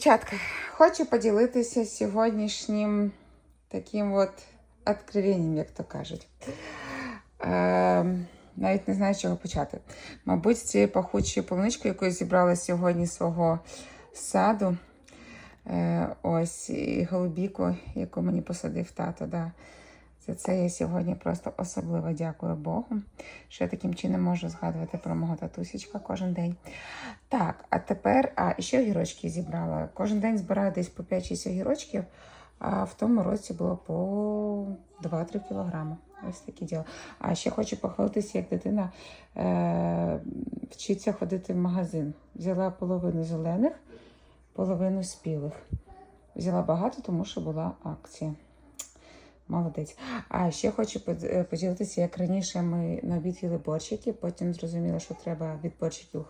Дівчатка, хочу поділитися сьогоднішнім таким от откровенням, як то кажуть. Е, навіть не знаю, з чого почати. Мабуть, цією пахучою полуничкою, яку я зібрала сьогодні з свого саду. Е, ось і голубіку, яку мені посадив тато. Да. За це я сьогодні просто особливо дякую Богу, що я таким чином можу згадувати про мого татусічка кожен день. Так, а тепер а ще огірочки зібрала. Кожен день збираю десь по 5-6 огірочків, а в тому році було по 2-3 кілограми. Ось таке діло. А ще хочу похвалитися, як дитина е- вчиться ходити в магазин. Взяла половину зелених, половину спілих. Взяла багато, тому що була акція. Молодець. А ще хочу е, поділитися, як раніше ми на обід їли борщики, потім зрозуміла, що треба від борщиків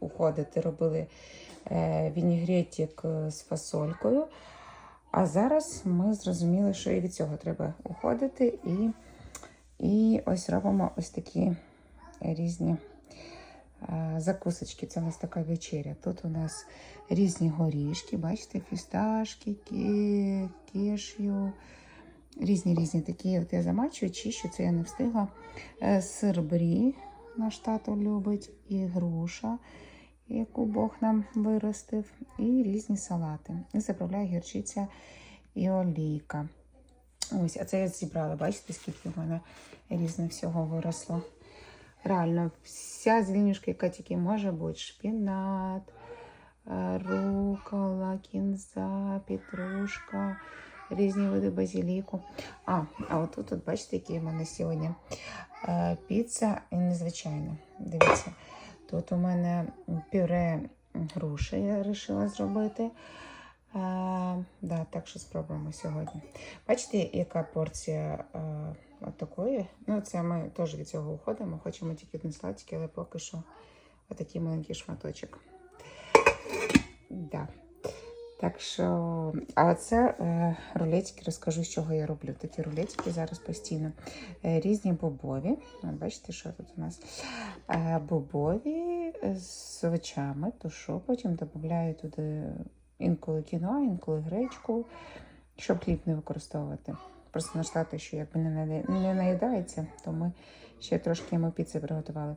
уходити. Робили е, вінігретик е, з фасолькою. А зараз ми зрозуміли, що і від цього треба уходити. І, і ось робимо ось такі різні закусочки. Це у нас така вечеря. Тут у нас різні горішки, бачите, фісташки, кешю. Різні різні такі. От я замачую, чищу, це я не встигла. Е, Сир брі наш тато любить, і груша, яку Бог нам виростив, і різні салати. І заправляю гірчиця і олійка. Ось, а це я зібрала. Бачите, скільки в мене різне всього виросло. Реально, вся зеленюшка, яка тільки може бути, шпінат, е, рукола, кінза, петрушка, різні види базіліку. А, а отут, тут, бачите, які в мене сьогодні е, піца незвичайна. Дивіться, тут у мене пюре груші я вирішила зробити. Е, да, так що спробуємо сьогодні. Бачите, яка порція е, от такої? Ну, це ми теж від цього уходимо. Хочемо тільки один сладкий, але поки що отакий маленький шматочок. Да. Так що, а це е, рулетики, розкажу, з чого я роблю. Такі рулетики зараз постійно. Е, різні бобові. Бачите, що тут у нас? Е, бобові з овочами, тушу, потім додаю туди інколи кіно, інколи гречку, щоб хліб не використовувати. Просто наш тато, що якби не, не наїдається, то ми ще трошки йому піци приготували.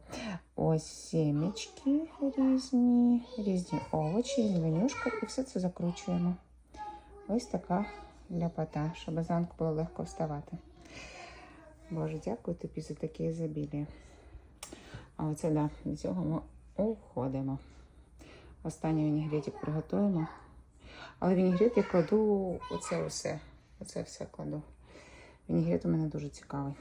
Ось сімечки різні, різні овочі, зеленюшка, і все це закручуємо. Ось така ляпота, щоб зранку було легко вставати. Боже, дякую тобі за таке ізобілія. А оце да, від цього ми уходимо. Останній вінігретик приготуємо. Але вінігрет я кладу оце усе. Оце все кладу. Вінігрет у мене дуже цікавий.